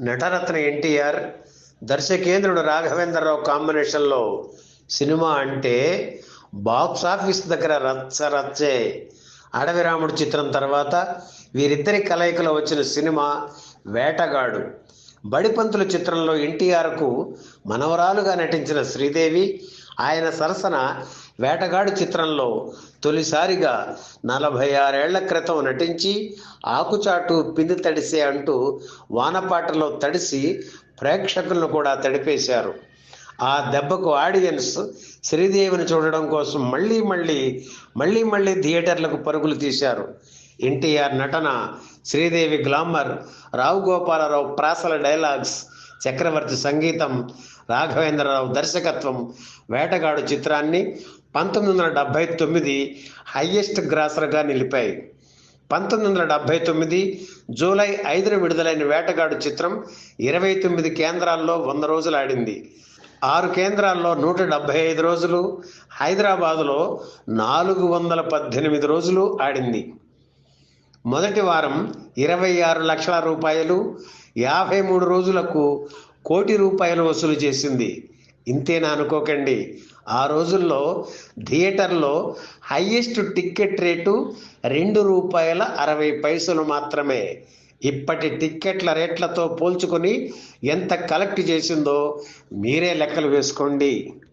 నటరత్న ఎన్టీఆర్ దర్శకేంద్రుడు రాఘవేంద్రరావు కాంబినేషన్లో సినిమా అంటే box office దగ్గర రచ్చ రచ్చే అడవి రాముడు చిత్రం తర్వాత వీరిద్దరి కలయికలో వచ్చిన సినిమా వేటగాడు. బడిపంతుల చిత్రంలో ఎన్టీఆర్కు మనవరాలుగా నటించిన శ్రీదేవి ఆయన సరసన వేటగాడు చిత్రంలో తొలిసారిగా నలభై ఆరేళ్ళ క్రితం నటించి ఆకుచాటు పిండి తడిసే అంటూ వానపాటలో తడిసి ప్రేక్షకులను కూడా తడిపేశారు. ఆ దెబ్బకు ఆడియన్స్ శ్రీదేవిని చూడడం కోసం మళ్ళీ మళ్ళీ మళ్ళీ మళ్ళీ థియేటర్లకు పరుగులు తీశారు. ఎన్టీఆర్ నటన శ్రీదేవి గ్లామర్ రావు గోపాలరావు ప్రాసల డైలాగ్స్ చక్రవర్తి సంగీతం రాఘవేంద్రరావు దర్శకత్వం వేటగాడు చిత్రాన్ని పంతొమ్మిది వందల డెబ్భై తొమ్మిది హయ్యెస్ట్ గ్రాసర్గా నిలిపాయి. పంతొమ్మిది వందల డెబ్భై తొమ్మిది జూలై ఐదున విడుదలైన వేటగాడు చిత్రం ఇరవై తొమ్మిది కేంద్రాల్లో వంద రోజులు ఆడింది. ఆరు కేంద్రాల్లో నూట డెబ్భై ఐదు రోజులు హైదరాబాదులో నాలుగు వందల పద్దెనిమిది రోజులు ఆడింది. మొదటి వారం ఇరవై ఆరు లక్షల రూపాయలు యాభై మూడు రోజులకు కోటి రూపాయలు వసూలు చేసింది. ఇంతేనా అనుకోకండి. ఆ రోజుల్లో థియేటర్లో హయ్యెస్ట్ టిక్కెట్ రేటు రెండు రూపాయల అరవై పైసలు మాత్రమే. ఇప్పటి టిక్కెట్ల రేట్లతో పోల్చుకొని ఎంత కలెక్ట్ చేసిందో మీరే లెక్కలు వేసుకోండి.